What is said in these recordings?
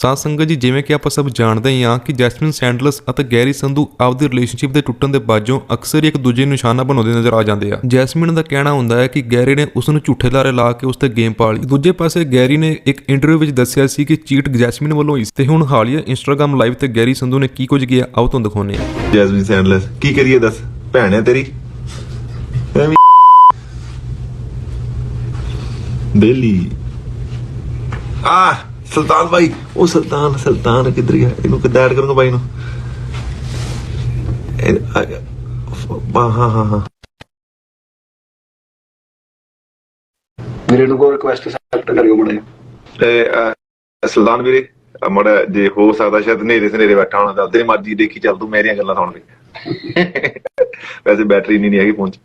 ਸਾਧ ਸੰਗਤ ਜੀ, ਜਿਵੇਂ ਕਿ ਆਪਾਂ ਸਭ ਜਾਣਦੇ ਹੀ ਹਾਂ ਕਿ ਜੈਸਮਿਨ ਸੈਂਡਲਸ ਅਤੇ ਗੈਰੀ ਸੰਧੂ ਆਪਦੀ ਰਿਲੇਸ਼ਨਸ਼ਿਪ ਦੇ ਟੁੱਟਣ ਦੇ ਬਾਅਦੋਂ ਅਕਸਰ ਇੱਕ ਦੂਜੇ ਨੂੰ ਨਿਸ਼ਾਨਾ ਬਣਾਉਂਦੇ ਨਜ਼ਰ ਆ ਜਾਂਦੇ ਆ। ਜੈਸਮਿਨ ਦਾ ਕਹਿਣਾ ਹੁੰਦਾ ਹੈ ਕਿ ਗੈਰੀ ਨੇ ਉਸ ਨੂੰ ਝੂਠੇ ਲਾਰੇ ਲਾ ਕੇ ਉਸ ਤੇ ਗੇਮ ਪਾ ਲਈ। ਦੂਜੇ ਪਾਸੇ ਗੈਰੀ ਨੇ ਇੱਕ ਇੰਟਰਵਿਊ ਵਿੱਚ ਦੱਸਿਆ ਸੀ ਕਿ ਚੀਟ ਜੈਸਮਿਨ ਵੱਲੋਂ ਹੋਈ ਤੇ ਹੁਣ ਹਾਲੀਆ ਇੰਸਟਾਗ੍ਰam ਲਾਈਵ ਤੇ ਗੈਰੀ ਸੰਧੂ ਨੇ ਕੀ ਕੁਝ ਕੀਤਾ ਆਓ ਤੁਹਾਨੂੰ ਦਿਖਾਉਂਦੇ ਹਾਂ। ਜੈਸਮੀਨ ਸੈਂਡਲਸ, ਕੀ ਕਰੀਏ ਦੱਸ? ਭੈਣ ਹੈ ਤੇਰੀ? ਬੇਲੀ ਆ! ਸੁਲਤਾਨ ਭਾਈ ਉਹ ਸੁਲਤਾਨ ਸੁਲਤਾਨ ਕਿੱਧਰ ਗਿਆ? ਇਹਨੂੰ ਕਿੱਦਾਂ ਐਡ ਕਰੂੰਗਾ ਭਾਈ ਨੂੰ? ਹਾਂ ਹਾਂ ਹਾਂ। ਮੇਰੇ ਨੂੰ ਕੋਈ ਰਿਕੁਐਸਟ ਸੈਕਟ ਕਰਿਓ ਮੜੇ ਤੇ ਸੁਲਤਾਨ ਵੀਰੇ ਮੜਾ ਜੇ ਹੋ ਸਕਦਾ ਸ਼ਾਇਦ ਨੇਰੇ ਸਨੇਰੇ ਬੈਠਾ ਹੋਣਾ ਤਾਂ ਤੇਰੀ ਮਰਜ਼ੀ ਦੇਖੀ ਚੱਲ ਤੂੰ ਮੇਰੀਆਂ ਗੱਲਾਂ ਸੁਣ ਲਈ ਵੈਸੇ ਬੈਟਰੀ ਨਹੀਂ ਹੈਗੀ ਫੋਨ 'ਚ।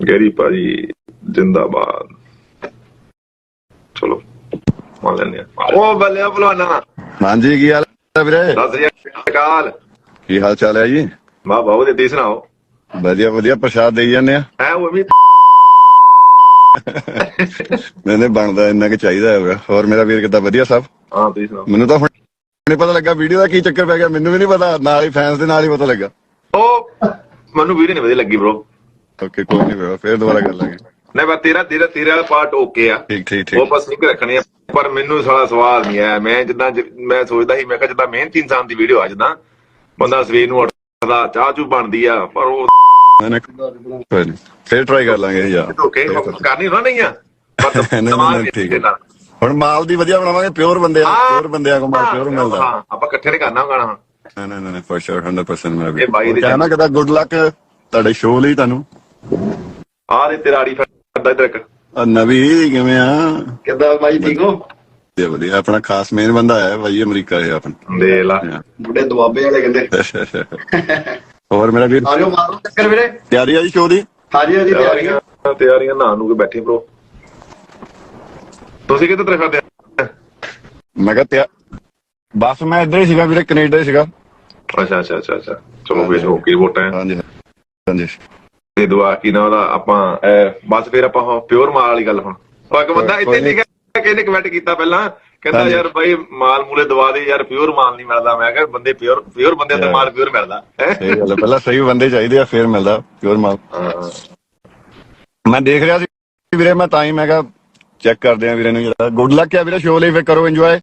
ਗੈਰੀ ਭਾਜੀ ਜਿੰਦਾਬਾਦ। ਚਲੋ ਮੰਨ ਲੈਂਦੇ ਆ ਉਹ ਬੱਲੇ ਭਲਵਾਨਾ। ਹਾਂਜੀ ਕੀ ਹਾਲ ਹੈ ਵੀਰੇ? ਸਤਿ ਸ੍ਰੀ ਅਕਾਲ। ਕੀ ਹਾਲ ਚਾਲ ਹੈ ਜੀ? ਮਾ ਬਾਬੂ ਦੇ ਤੀ ਸੁਣਾਓ? ਵਧੀਆ ਵਧੀਆ ਪ੍ਰਸ਼ਾਦ ਦੇਈ ਜਾਂਦੇ ਆ। ਐ ਉਹ ਵੀ ਮੈਨੇ ਬਣਦਾ ਇੰਨਾ ਕਿ ਚਾਹੀਦਾ ਹੈਗਾ ਹੋਰ ਮੇਰਾ ਵੀਰ ਕਿੱਦਾਂ? ਵਧੀਆ ਸਭ? ਹਾਂ ਤੁਸੀਂ ਸੁਣਾਓ? ਮੈਨੂੰ ਤਾਂ ਹੁਣ ਨਹੀਂ ਪਤਾ ਲੱਗਾ ਵੀਡੀਓ ਦਾ ਕੀ ਚੱਕਰ ਪੈ ਗਿਆ। ਮੈਨੂੰ ਵੀ ਨਹੀਂ ਪਤਾ ਨਾਲ ਹੀ ਫੈਨਸ ਦੇ ਨਾਲ ਹੀ ਪਤਾ ਲੱਗਾ। ਉਹ ਮੈਨੂੰ ਵੀਡੀਓ ਨਹੀਂ ਵਧੀਆ ਲੱਗੀ ਬ్రో ਓਕੇ ਕੋਈ ਨਹੀਂ ਵੀਰੇ ਫੇਰ ਦੁਬਾਰਾ ਕਰ ਲਾਂਗੇ। ਨਹੀਂ ਬਸ ਤੇਰਾ ਤੇਰਾ ਤੇਰਾ ਵਾਲਾ ਪਾਰਟ ਓਕੇ ਆ। ਠੀਕ ਠੀਕ ਉਹ ਠੀਕ ਬਸ ਨਹੀਂ ਰੱਖਣੀ ਆ ਪਰ ਮੈਨੂੰ ਸਾਲਾ ਸਵਾਲ ਨਹੀਂ ਆਇਆ। ਮੈਂ ਜਿੱਦਾਂ ਮੈਂ ਸੋਚਦਾ ਸੀ ਮੈਂ ਕਿਹਾ ਜਿੱਦਾਂ ਮਿਹਨਤੀ ਇਨਸਾਨ ਦੀ ਵੀਡੀਓ ਆ ਜਿੱਦਾਂ ਬੰਦਾ ਸਵੇਰ ਨੂੰ ਉੱਠਦਾ ਚਾਹ ਚੂ ਬਣਦੀ ਆ ਪਰ ਉਹ ਫੇਰ ਟਰਾਈ ਕਰ ਲਾਂਗੇ ਯਾਰ ਓਕੇ ਕਰਨੀ ਨਾ ਨਹੀਂ ਆ? ਪਰ ਦਿਮਾਗ ਠੀਕ ਹੈ। ਹੁਣ ਮਾਲ ਦੀ ਵਧੀਆ ਬਣਾਵਾਂਗੇ ਪਿਓਰ ਬੰਦੇ ਆ ਹਾਂ। ਪਿਓਰ ਬੰਦਿਆਂ ਕੋਲ ਮਾਲ ਪਿਓਰ ਮਿਲਦਾ। ਹਾਂ ਆਪਾਂ ਇਕੱਠੇ ਨੇ ਕਰਨਾ ਗਾਣਾ। ਨਹੀਂ ਨਹੀਂ ਨਹੀਂ ਫॉर ਸ਼ੋਰ 100% ਮੇਰਾ ਵੀਰ ਇਹ ਬਾਈ ਦੇ ਕਹਿਣਾ ਕਿਦਾ ਗੁੱਡ ਲੱਕ ਤੁਹਾਡੇ ਸ਼ੋਅ ਲਈ ਤੁਹਾਨੂੰ। ਆ ਦੇ ਤੇਰਾ ਆੜੀ ਫਿਰਦਾ ਇਧਰ ਇੱਕ। ਆ ਨਵੀ ਕਿਵੇਂ ਆ? ਕਿੱਦਾਂ ਬਾਈ ਠੀਕ ਹੋ? ਵਧੀਆ ਵਧੀਆ। ਆਪਣਾ ਖਾਸ ਮੇਨ ਬੰਦਾ ਹੈ ਭਾਈ ਅਮਰੀਕਾ ਹੈ ਆਪਣਾ। ਦੇ ਲਾ। ਬੁੱਢੇ ਦੁਆਬੇ ਵਾਲੇ ਕਹਿੰਦੇ। ਹੋਰ ਮੇਰਾ ਵੀਰ? ਆ ਜਾਓ ਮਾਰੋ ਚੱਕਰ ਵੀਰੇ। ਤਿਆਰੀ ਆ ਜੀ ਸ਼ੋਅ ਦੀ? ਹਾਜੀ ਹਾਜੀ। ਤਿਆਰੀਆਂ ਤਿਆਰੀਆਂ ਨਾ ਨੂੰ ਕੇ ਬੈਠੇ ਬ్రో ਤੁਸੀਂ ਕਿੱਥੇ ਤਰੇ ਫਿਰਦੇ ਆ? ਮੈਂ ਕਿਹਾ ਤਿਆ ਬਸ ਮੈਂ ਇੱਧਰ ਹੀ ਸੀਗਾ ਵੀਰੇ ਕੈਨੇਡਾ ਹੀ ਸੀਗਾ। ਅੱਛਾ ਅੱਛਾ ਅੱਛਾ ਅੱਛਾ। ਚਲੋ ਵੇ ਓਕੇ ਵੋਟਾਂ ਹਾਂਜੀ ਹਾਂਜੀ। ਤੇ ਦੁਆ ਕੀ ਨਾ ਉਹਦਾ ਆਪਾਂ ਬਸ ਫਿਰ ਆਪਾਂ ਪਿਓਰ ਮਾਲ ਵਾਲੀ ਗੱਲ ਹੁਣ। ਇੱਕ ਬੰਦਾ ਇੱਥੇ ਲਿਖਿਆ ਕਿਹਨੇ ਕਮੈਂਟ ਕੀਤਾ ਪਹਿਲਾਂ? ਕਹਿੰਦਾ। ਯਾਰ ਬਾਈ ਮਾਲ ਮੂਲੇ ਦਵਾ ਦੇ ਯਾਰ ਪਿਓਰ ਮਾਲ ਨਹੀਂ ਮਿਲਦਾ। ਮੈਂ ਕਿਹਾ ਬੰਦੇ ਪਿਓਰ ਪਿਓਰ ਬੰਦੇ ਤੇ ਮਾਲ ਪਿਓਰ ਮਿਲਦਾ। ਹੈ? ਇਹ ਗੱਲ ਹੈ, ਪਹਿਲਾਂ ਸਹੀ ਬੰਦੇ ਚਾਹੀਦੇ ਆ ਫੇਰ ਮਿਲਦਾ ਪਿਓਰ ਮਾਲ। ਮੈਂ ਦੇਖ ਰਿਹਾ ਸੀ ਵੀਰੇ ਮੈਂ ਤਾਂ ਹੀ ਮੈਂ ਕਿਹਾ ਚੈੱਕ ਕਰਦੇ ਆ ਵੀਰੇ ਨੂੰ ਜਰਾ। ਗੁੱਡ ਲੱਕ ਆ ਵੀਰੇ ਸ਼ੋਅ ਲਈ ਫੇਰ ਕਰੋ ਇੰਜੋਏ